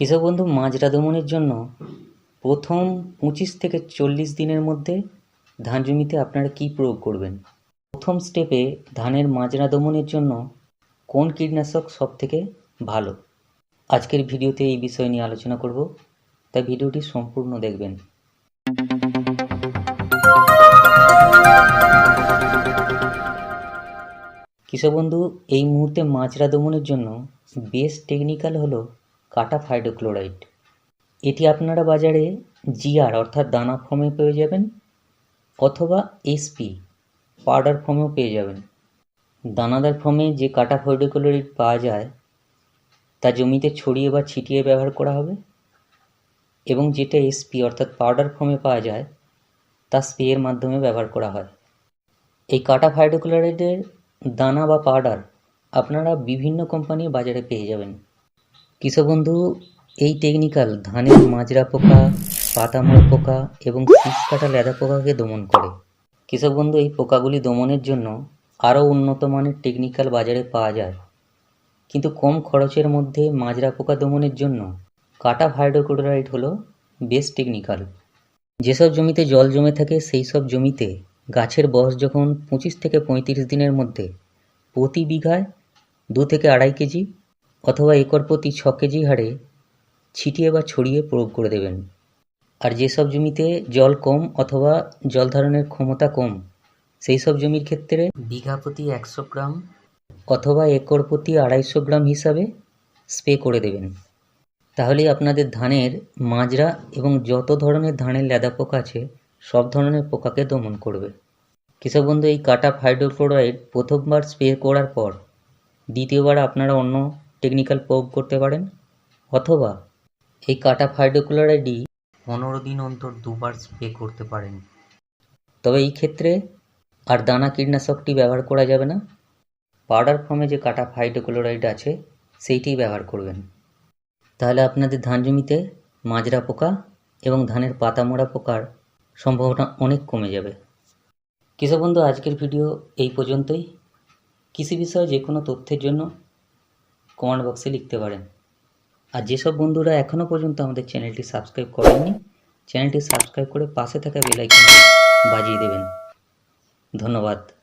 কৃষক বন্ধু? মাজরা দমনের জন্য প্রথম পঁচিশ থেকে চল্লিশ দিনের মধ্যে ধান জমিতে আপনারা কী প্রয়োগ করবেন? প্রথম স্টেপে ধানের মাজরা দমনের জন্য কোন কীটনাশক সব থেকে ভালো? আজকের ভিডিওতে এই বিষয় নিয়ে আলোচনা করব। তাই ভিডিওটি সম্পূর্ণ দেখবেন। কৃষক বন্ধু? এই মুহূর্তে মাজরা দমনের জন্য বেস্ট টেকনিক্যাল হলো কাটা হাইড্রোক্লোরাইড এটি আপনারা বাজারে জিআর, অর্থাৎ দানা ফর্মে পেয়ে যাবেন, অথবা এসপি পাউডার ফর্মেও পেয়ে যাবেন। দানাদার ফর্মে যে কাটা হাইড্রোক্লোরাইড পাওয়া যায়, তা জমিতে ছড়িয়ে বা ছিটিয়ে ব্যবহার করা হবে, এবং যেটা এসপি অর্থাৎ পাউডার ফর্মে পাওয়া যায়, তা স্প্রের মাধ্যমে ব্যবহার করা হয়। এই কাটা হাইড্রোক্লোরাইডের দানা বা পাউডার আপনারা বিভিন্ন কোম্পানির বাজারে পেয়ে যাবেন। কৃষক বন্ধু? এই টেকনিক্যাল ধানের মাজরা পোকা, পাতামোড়া পোকা এবং শীষ কাটা লেদা পোকাকে দমন করে। কৃষক বন্ধু, এই পোকাগুলি দমনের জন্য আরও উন্নত মানের টেকনিক্যাল বাজারে পাওয়া যায়। কিন্তু কম খরচের মধ্যে মাজরা পোকা দমনের জন্য কাটা হাইড্রোক্লোরাইড হলো বেস্ট টেকনিক্যাল যেসব জমিতে জল জমে থাকে, সেই সব জমিতে গাছের বয়স যখন পঁচিশ থেকে পঁয়ত্রিশ দিনের মধ্যে প্রতি বিঘায় দু থেকে আড়াই কেজি অথবা একর প্রতি ছ কেজি হারে ছিটিয়ে বা ছড়িয়ে প্রয়োগ করে দেবেন। আর যেসব জমিতে জল কম অথবা জল ধারণের ক্ষমতা কম সেই সব জমির ক্ষেত্রে বিঘা প্রতি একশো গ্রাম অথবা একর প্রতি আড়াইশো গ্রাম হিসাবে স্প্রে করে দেবেন। তাহলে আপনাদের ধানের মাজরা এবং যত ধরনের ধানের লেদা পোকা আছে, সব ধরনের পোকাকে দমন করবে। কৃষক বন্ধু, এই কাটা হাইড্রোক্লোরাইড প্রথমবার স্প্রে করার পর দ্বিতীয়বার আপনারা অন্য টেকনিক্যাল প্রয়োগ করতে পারেন, অথবা এই কাটা হাইড্রোক্লোরাইডই পনেরো দিন অন্তর দুবার স্প্রে করতে পারেন। তবে এই ক্ষেত্রে আর দানা কীটনাশকটি ব্যবহার করা যাবে না। পাউডার ফর্মে যে কাটা হাইড্রোক্লোরাইড আছে সেইটিই ব্যবহার করবেন। তাহলে আপনাদের ধান জমিতে মাজরা পোকা এবং ধানের পাতা মোড়া পোকার সম্ভাবনা অনেক কমে যাবে। কৃষক বন্ধু, আজকের ভিডিও এই পর্যন্তই। কৃষি বিষয়ে যে কোনো তথ্যের জন্য কমেন্ট বক্সে লিখতে পারেন। আর যেসব বন্ধুরা এখনও পর্যন্ত আমাদের চ্যানেলটি সাবস্ক্রাইব করেননি, চ্যানেলটি সাবস্ক্রাইব করে পাশে থাকা বেলাইকন বাজিয়ে দেবেন। ধন্যবাদ।